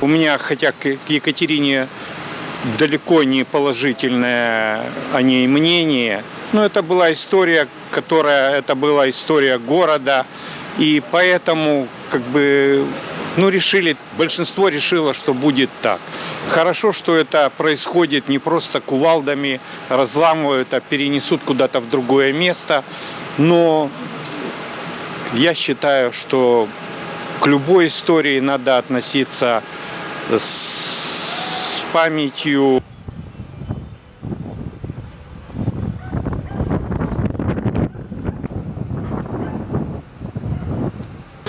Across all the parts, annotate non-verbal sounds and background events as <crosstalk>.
У меня, хотя к Екатерине далеко не положительное о ней мнение, но это была история, которая, это была история города, и поэтому как бы ну, решили, большинство решило, что будет так. Хорошо, что это происходит не просто кувалдами разламывают, а перенесут куда-то в другое место. Но я считаю, что к любой истории надо относиться с, памятью.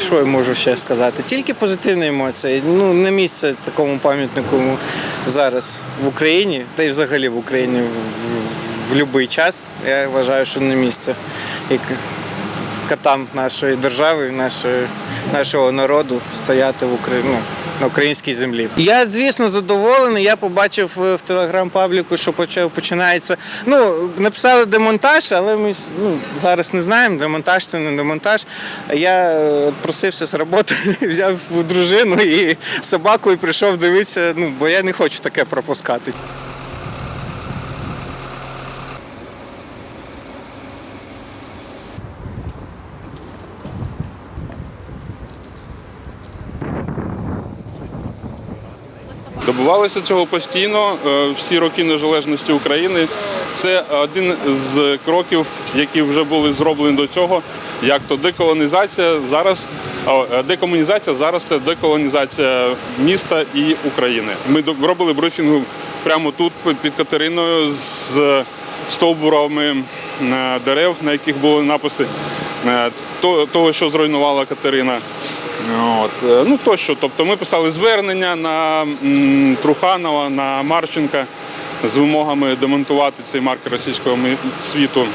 Що я можу ще сказати? Тільки позитивні емоції. Ну, не місце такому пам'ятнику зараз в Україні, та й взагалі в Україні в, в, будь-який час. Я вважаю, що не місце як катам нашої держави, нашої, нашого народу стояти в Україні. На українській землі. Я, звісно, задоволений. Я побачив е, в телеграм-пабліку, що починається. Ну, написали демонтаж, але ми ну, зараз не знаємо, демонтаж це не демонтаж. Я е, просився з роботи, <laughs> взяв дружину і собаку і прийшов дивитися, ну, бо я не хочу таке пропускати. Добивалися цього постійно е, всі роки незалежності України. Це один з кроків, які вже були зроблені до цього. Як то деколонізація зараз, е, декомунізація зараз це деколонізація міста і України. Ми робили брифінг прямо тут під Катериною з стовбурами е, дерев, на яких були написи того, що зруйнувала Катерина. От. е, Ну тощо. Тобто ми писали звернення на Труханова, на Марченка з вимогами демонтувати цей маркер російського світу.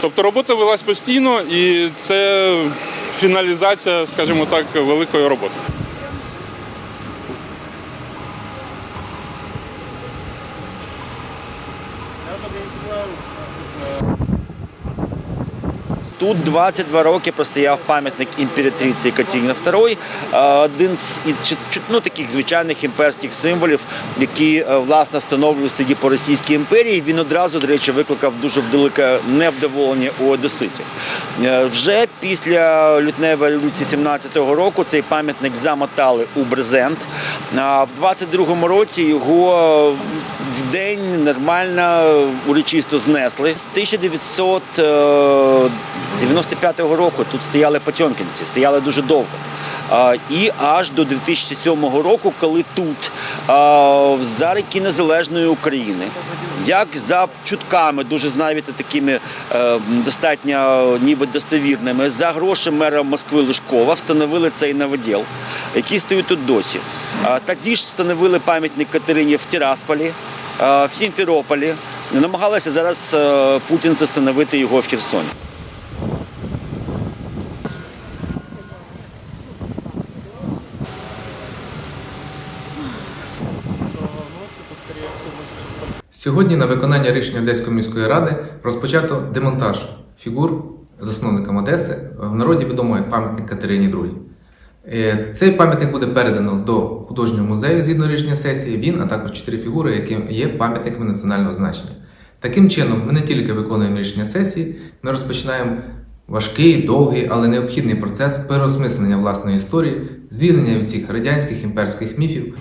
Тобто робота велась постійно і це фіналізація, скажімо так, великої роботи. Тут 22 роки простояв пам'ятник імператриці Екатерини II, е, один з ну, таких звичайних імперських символів, які е, власне встановлюють тоді по Російській імперії. Він одразу, до речі, викликав дуже велике невдоволення у одеситів. Е, Вже після лютневої революції 17-го року цей пам'ятник замотали у брезент. А в 22-му році його в день нормально урочисто знесли. З 1995 року тут стояли потьомкінці, стояли дуже довго. І аж до 2007 року, коли тут а, за ріки Незалежної України, як за чутками, дуже знаєте, такими е, достатньо ніби достовірними, за гроші мера Москви Лужкова встановили цей новоділ, який стоїть тут досі. Тоді ж встановили пам'ятник Катерині в Тирасполі, в Сімферополі. Намагалися зараз е, путінці встановити його в Херсоні. Сьогодні на виконання рішення Одеської міської ради розпочато демонтаж фігур засновникам Одеси, в народі відомо як пам'ятник Катерині II. Е, Цей пам'ятник буде передано до художнього музею згідно рішення сесії. Він, а також чотири фігури, які є пам'ятниками національного значення. Таким чином, ми не тільки виконуємо рішення сесії, ми розпочинаємо важкий, довгий, але необхідний процес переосмислення власної історії, звільнення від всіх радянських імперських міфів